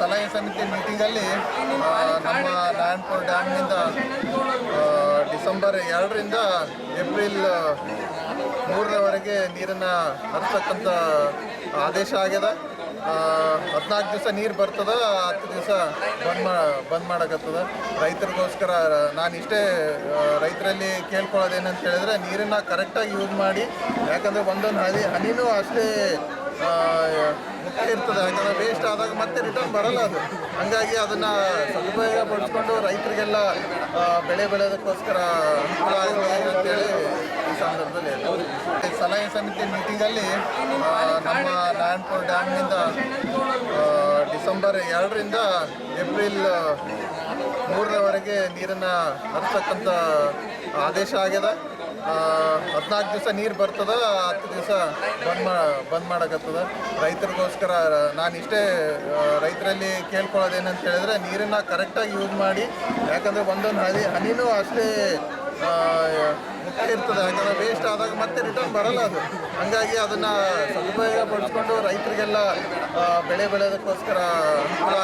ಸಲಹೆ ಸಮಿತಿ ಮೀಟಿಂಗಲ್ಲಿ ನಮ್ಮ ನಾರಾಯಣಪುರ ಡ್ಯಾಮ್ನಿಂದ ಡಿಸೆಂಬರ್ ಎರಡರಿಂದ ಏಪ್ರಿಲ್ ಮೂರರವರೆಗೆ ನೀರನ್ನು ಹರಿಸ್ತಕ್ಕಂಥ ಆದೇಶ ಆಗ್ಯದ ಹದಿನಾಲ್ಕು ದಿವಸ ನೀರು ಬರ್ತದ, ಹತ್ತು ದಿವಸ ಬಂದ್ ಮಾ, ಬಂದ್ ಮಾಡಕತ್ತದ. ರೈತರಿಗೋಸ್ಕರ, ನಾನು ಇಷ್ಟೇ ರೈತರಲ್ಲಿ ಕೇಳ್ಕೊಳ್ಳೋದೇನಂತ ಹೇಳಿದ್ರೆ ನೀರನ್ನು ಕರೆಕ್ಟಾಗಿ ಯೂಸ್ ಮಾಡಿ, ಯಾಕಂದರೆ ಒಂದೊಂದು ಹನಿ, ಹನಿನೂ ಅಷ್ಟೇ ಇರ್ತದೆ, ಯಾಕಂದರೆ ವೇಸ್ಟ್ ಆದಾಗ ಮತ್ತೆ ರಿಟರ್ನ್ ಬರಲ್ಲ ಅದು ಹಾಗಾಗಿ ಅದನ್ನು ಸದುಪಯೋಗ ಪಡಿಸ್ಕೊಂಡು ರೈತರಿಗೆಲ್ಲ ಬೆಳೆ ಬೆಳೆಯೋದಕ್ಕೋಸ್ಕರ ಅನುಕೂಲ ಆಗಿರ್ಬೋದು ಅಂತೇಳಿ ಈ ಸಂದರ್ಭದಲ್ಲಿ. ಸಲಹೆ ಸಮಿತಿ ಮೀಟಿಂಗಲ್ಲಿ ನಮ್ಮ ನಾರಾಯಣಪುರ ಡ್ಯಾಮ್ನಿಂದ ಡಿಸೆಂಬರ್ ಎರಡರಿಂದ ಏಪ್ರಿಲ್ ಮೂರರವರೆಗೆ ನೀರನ್ನು ಹರಿಸ್ತಕ್ಕಂಥ ಆದೇಶ ಆಗ್ಯದ ಹದಿನಾಲ್ಕು ದಿವಸ ನೀರು ಬರ್ತದ, ಹತ್ತು ದಿವಸ ಬಂದ್ ಮಾ, ಬಂದ್ ಮಾಡಕತ್ತದ. ರೈತರಿಗೋಸ್ಕರ, ನಾನು ಇಷ್ಟೇ ರೈತರಲ್ಲಿ ಕೇಳ್ಕೊಳ್ಳೋದೇನಂತ ಹೇಳಿದ್ರೆ ನೀರನ್ನು ಕರೆಕ್ಟಾಗಿ ಯೂಸ್ ಮಾಡಿ, ಯಾಕಂದರೆ ಒಂದೊಂದು ಹನಿ, ಹನಿನೂ ಅಷ್ಟೇ ಇರ್ತದೆ. ಯಾಕಂದರೆ ವೇಸ್ಟ್ ಆದಾಗ ಮತ್ತೆ ರಿಟರ್ನ್ ಬರಲ್ಲ ಅದು. ಹಾಗಾಗಿ ಅದನ್ನು ಸದುಪಯೋಗ ಪಡಿಸ್ಕೊಂಡು ರೈತರಿಗೆಲ್ಲ ಬೆಳೆ ಬೆಳೆಯೋದಕ್ಕೋಸ್ಕರ ಅನುಕೂಲ